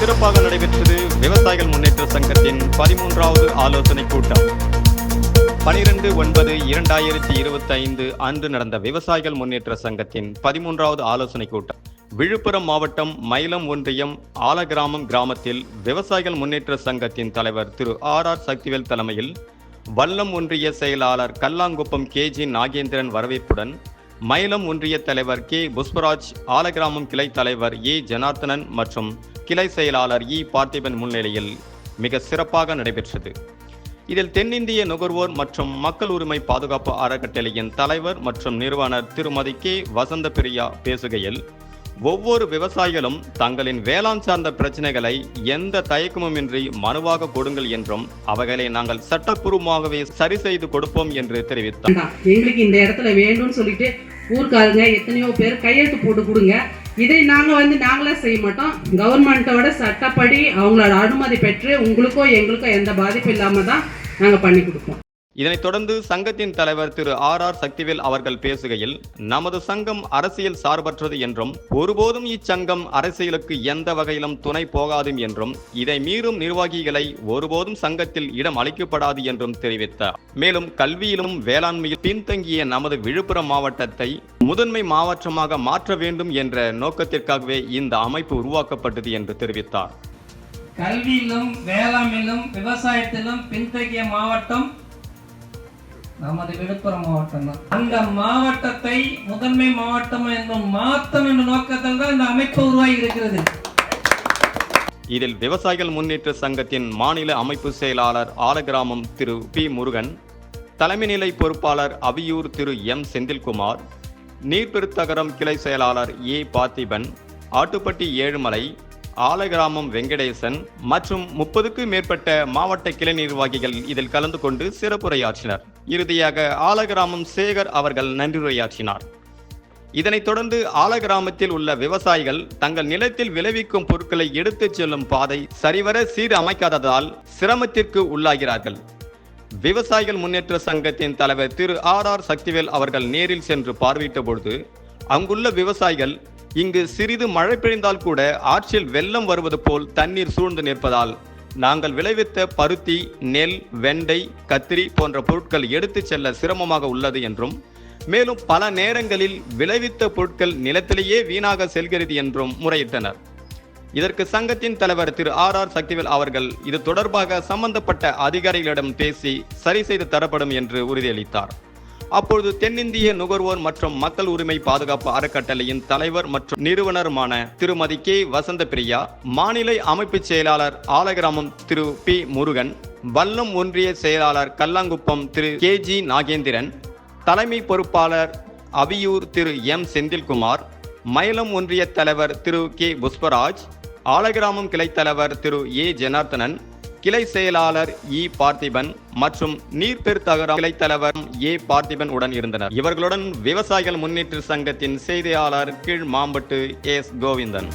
சிறப்பாக நடைபெற்றது விவசாயிகள் முன்னேற்ற சங்கத்தின் பதிமூன்றாவது ஆலோசனை கூட்டம். பனிரெண்டு ஒன்பது இரண்டாயிரத்தி இருபத்தி ஐந்து அன்று நடந்த விவசாயிகள் முன்னேற்ற சங்கத்தின் பதிமூன்றாவது ஆலோசனை கூட்டம். விழுப்புரம் மாவட்டம் மயிலம் ஒன்றியம் ஆலகிராமம் கிராமத்தில் விவசாயிகள் முன்னேற்ற சங்கத்தின் தலைவர் திரு ஆர் ஆர் சக்திவேல் தலைமையில் வல்லம் ஒன்றிய செயலாளர் கல்லாங்குப்பம் கே ஜி நாகேந்திரன் வரவேற்புடன் மயிலம் ஒன்றிய தலைவர் கே புஷ்பராஜ் ஆலகிராமம் கிளை தலைவர் ஏ ஜனார்த்தனன் மற்றும் கிளை செயலாளர் இ. பார்த்திபன் முன்னிலையில் மிக சிறப்பாக நடைபெற்றது. இதில் தென்னிந்திய நுகர்வோர் மற்றும் மக்கள் உரிமை பாதுகாப்பு அறக்கட்டளையின் தலைவர் மற்றும் நிறுவனர் திருமதி கே. வசந்த பிரியா பேசுகையில் ஒவ்வொரு விவசாயிகளும் தங்களின் வேளாண் சார்ந்த பிரச்சனைகளை எந்த தயக்கமுமின்றி மனுவாக கொடுங்கள் என்றும் அவைகளை நாங்கள் சட்டப்பூர்வமாகவே சரி செய்து கொடுப்போம் என்று தெரிவித்தார். எங்களுக்கு இந்த இடத்துல வேணும்னு சொல்லிட்டு ஊர்க்காரங்க எத்தனையோ பேர் கையெழுத்து போட்டு கொடுங்க. இதை நாங்கள் வந்து நாங்களே செய்ய மாட்டோம். கவர்மெண்ட்டோட சட்டப்படி அவங்களோட அனுமதி பெற்று உங்களுக்கோ எங்களுக்கோ எந்த பாதிப்பும் இல்லாமல் தான் நாங்கள் பண்ணி கொடுப்போம். இதனைத் தொடர்ந்து சங்கத்தின் தலைவர் திரு ஆர் ஆர் சக்திவேல் அவர்கள் பேசுகையில் நமது சங்கம் அரசியல் சார்பற்றது என்றும் ஒருபோதும் இச்சங்கம் அரசியலுக்கு எந்த வகையிலும் துணை போகாது என்றும் இதை மீறும் நிர்வாகிகளை ஒருபோதும் சங்கத்தில் இடம் அளிக்கப்படாது என்றும் தெரிவித்தார். மேலும் கல்வியிலும் வேளாண்மையில் பின்தங்கிய நமது விழுப்புரம் மாவட்டத்தை முதன்மை மாவட்டமாக மாற்ற வேண்டும் என்ற நோக்கத்திற்காகவே இந்த அமைப்பு உருவாக்கப்பட்டது என்று தெரிவித்தார். கல்வியிலும் வேளாண்மையிலும் விவசாயத்திலும் பின்தங்கிய மாவட்டம் நமது விழுப்புரம் மாவட்டம் தான். அந்த மாவட்டத்தை முதன்மை மாவட்டம் என்னும் மாத்தம் என்ற நோக்கத்தில் தான் இந்த அமைப்பு உருவாகி இருக்கிறது. இதில் விவசாயிகள் முன்னேற்ற சங்கத்தின் மாநில அமைப்பு செயலாளர் ஆலகிராமம் திரு பி முருகன் தலைமை நிலை பொறுப்பாளர் அவியூர் திரு எம் செந்தில்குமார் நீர்பெருத்தகரம் கிளை செயலாளர் ஏ பார்த்திபன் ஆட்டுப்பட்டி ஏழுமலை ஆலகிராமம் வெங்கடேசன் மற்றும் முப்பதுக்கு மேற்பட்ட மாவட்ட கிளை நிர்வாகிகள் இதில் கலந்து கொண்டு சிறப்புரையாற்றினர். இறுதியாக ஆலகிராமம் சேகர் அவர்கள் நன்றியுரையாற்றினார். இதனைத் தொடர்ந்து ஆலகிராமத்தில் உள்ள விவசாயிகள் தங்கள் நிலத்தில் விளைவிக்கும் பொருட்களை எடுத்துச் செல்லும் பாதை சரிவர சீர் அமைக்காததால் சிரமத்திற்கு உள்ளாகிறார்கள். விவசாயிகள் முன்னேற்ற சங்கத்தின் தலைவர் திரு ஆர் ஆர் சக்திவேல் அவர்கள் நேரில் சென்று பார்வையிட்ட பொழுது அங்குள்ள விவசாயிகள் இங்கு சிறிது மழை பெய்ந்தால் கூட ஆற்றில் வெள்ளம் வருவது போல் தண்ணீர் சூழ்ந்து நிற்பதால் நாங்கள் விளைவித்த பருத்தி நெல் வெண்டை கத்திரி போன்ற பொருட்கள் எடுத்துச் செல்ல சிரமமாக உள்ளது என்றும் மேலும் பல நேரங்களில் விளைவித்த பொருட்கள் நிலத்திலேயே வீணாக செல்கிறது என்றும் முறையிட்டனர். இதற்கு சங்கத்தின் தலைவர் திரு ஆர் ஆர் சக்திவேல் அவர்கள் இது தொடர்பாக சம்பந்தப்பட்ட அதிகாரிகளிடம் பேசி சரி செய்து தரப்படும் என்று உறுதியளித்தார். அப்பொழுது தென்னிந்திய நுகர்வோர் மற்றும் மக்கள் உரிமை பாதுகாப்பு அறக்கட்டளையின் தலைவர் மற்றும் நிறுவனருமான திருமதி கே. வசந்த பிரியா மாநில அமைப்பு செயலாளர் ஆலகிராமம் திரு. பி. முருகன் வல்லம் ஒன்றிய செயலாளர் கல்லாங்குப்பம் திரு. கே. ஜி. நாகேந்திரன் தலைமை பொறுப்பாளர் அவியூர் திரு. எம். செந்தில்குமார் மயிலம் ஒன்றிய தலைவர் திரு. கே. புஷ்பராஜ் ஆலகிராமம் கிளை தலைவர் திரு ஏ. ஜனார்த்தனன் கிளை செயலாளர் இ. பார்த்திபன் மற்றும் நீர்பெருத்தகரம் கிளை தலைவர் ஏ. பார்த்திபன் உடன் இருந்தனர். இவர்களுடன் விவசாயிகள் முன்னேற்ற சங்கத்தின் செய்தியாளர் கீழ் மாம்பட்டு எஸ். கோவிந்தன்.